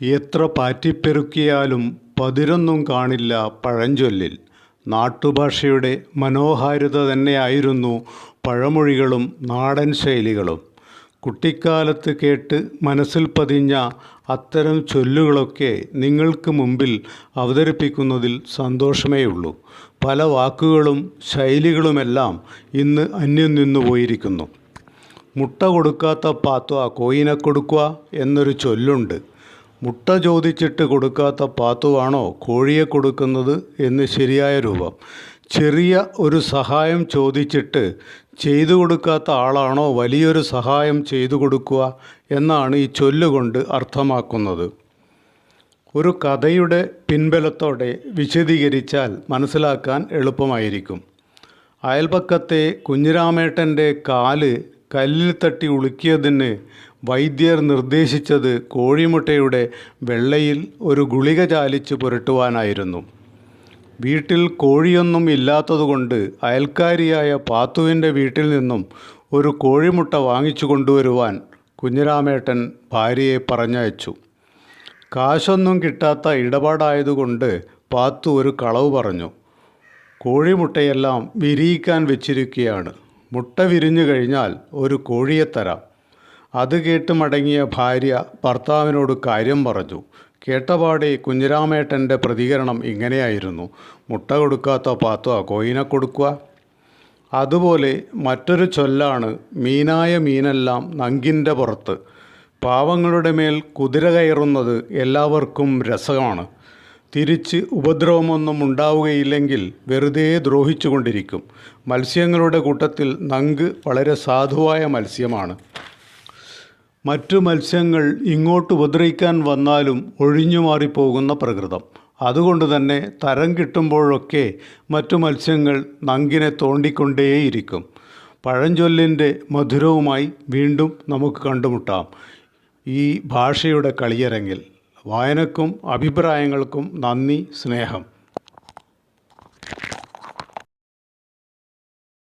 എത്ര പാറ്റിപ്പെറുക്കിയാലും പതിരൊന്നും കാണില്ല പഴഞ്ചൊല്ലിൽ. നാട്ടുഭാഷയുടെ മനോഹാരിത തന്നെയായിരുന്നു പഴമൊഴികളും നാടൻ ശൈലികളും. കുട്ടിക്കാലത്ത് കേട്ട് മനസ്സിൽ പതിഞ്ഞ അത്തരം ചൊല്ലുകളൊക്കെ നിങ്ങൾക്ക് മുമ്പിൽ അവതരിപ്പിക്കുന്നതിൽ സന്തോഷമേയുള്ളൂ. പല വാക്കുകളും ശൈലികളുമെല്ലാം ഇന്ന് അന്യം നിന്നു പോയിരിക്കുന്നു. മുട്ട കൊടുക്കാത്ത പാത്വ കോയിനെ കൊടുക്കുക എന്നൊരു ചൊല്ലുണ്ട്. മുട്ട ചോദിച്ചിട്ട് കൊടുക്കാത്ത പാത്തുവാണോ കോഴിയെ കൊടുക്കുന്നത് എന്ന് ശരിയായ രൂപം. ചെറിയ ഒരു സഹായം ചോദിച്ചിട്ട് ചെയ്തു കൊടുക്കാത്ത ആളാണോ വലിയൊരു സഹായം ചെയ്തു കൊടുക്കുക എന്നാണ് ഈ ചൊല്ലുകൊണ്ട് അർത്ഥമാക്കുന്നത്. ഒരു കഥയുടെ പിൻബലത്തോടെ വിശദീകരിച്ചാൽ മനസ്സിലാക്കാൻ എളുപ്പമായിരിക്കും. അയൽപക്കത്തെ കുഞ്ഞിരാമേട്ടന്റെ കാൽ കല്ലിൽ തട്ടി ഉളുക്കിയതിന് വൈദ്യർ നിർദ്ദേശിച്ചത് കോഴിമുട്ടയുടെ വെള്ളയിൽ ഒരു ഗുളിക ചാലിച്ച് പുരട്ടുവാനായിരുന്നു. വീട്ടിൽ കോഴിയൊന്നും ഇല്ലാത്തതുകൊണ്ട് അയൽക്കാരിയായ പാത്തുവിന്റെ വീട്ടിൽ നിന്നും ഒരു കോഴിമുട്ട വാങ്ങിച്ചു കൊണ്ടുവരുവാൻ കുഞ്ഞിരാമേട്ടൻ ഭാര്യയെ പറഞ്ഞയച്ചു. കാശൊന്നും കിട്ടാത്ത ഇടപാടായതുകൊണ്ട് പാത്തു ഒരു കളവ് പറഞ്ഞു. കോഴിമുട്ടയെല്ലാം വിരിയിക്കാൻ വെച്ചിരിക്കുകയാണ്. മുട്ട വിരിഞ്ഞു കഴിഞ്ഞാൽ ഒരു കോഴിയെ തരാം. അത് കേട്ട് മടങ്ങിയ ഭാര്യ ഭർത്താവിനോട് കാര്യം പറഞ്ഞു. കേട്ടപാടെ കുഞ്ഞിരാമേട്ടന്റെ പ്രതികരണം ഇങ്ങനെയായിരുന്നു. മുട്ട കൊടുക്കാത്ത പാത്ത കോയിനെ കൊടുക്കുക? അതുപോലെ മറ്റൊരു ചൊല്ലാണ് മീനായ മീനെല്ലാം നങ്കിന്റെ പുറത്ത്. പാവങ്ങളുടെ മേൽ കുതിര കയറുന്നത് എല്ലാവർക്കും രസമാണ്. തിരിച്ച് ഉപദ്രവമൊന്നും ഉണ്ടാവുകയില്ലെങ്കിൽ വെറുതെ ദ്രോഹിച്ചുകൊണ്ടിരിക്കും. മത്സ്യങ്ങളുടെ കൂട്ടത്തിൽ നങ്ക് വളരെ സാധുവായ മത്സ്യമാണ്. മറ്റു മത്സ്യങ്ങൾ ഇങ്ങോട്ട് ഉപദ്രവിക്കാൻ വന്നാലും ഒഴിഞ്ഞു മാറിപ്പോകുന്ന പ്രകൃതം. അതുകൊണ്ട് തന്നെ തരം കിട്ടുമ്പോഴൊക്കെ മറ്റു മത്സ്യങ്ങൾ നങ്കിനെ തോണ്ടിക്കൊണ്ടേയിരിക്കും. പഴഞ്ചൊല്ലിന്റെ മധുരവുമായി വീണ്ടും നമുക്ക് കണ്ടുമുട്ടാം. ഈ ഭാഷയുടെ കളിയരങ്ങിൽ. വായനക്കും അഭിപ്രായങ്ങൾക്കും നന്ദി സ്നേഹം.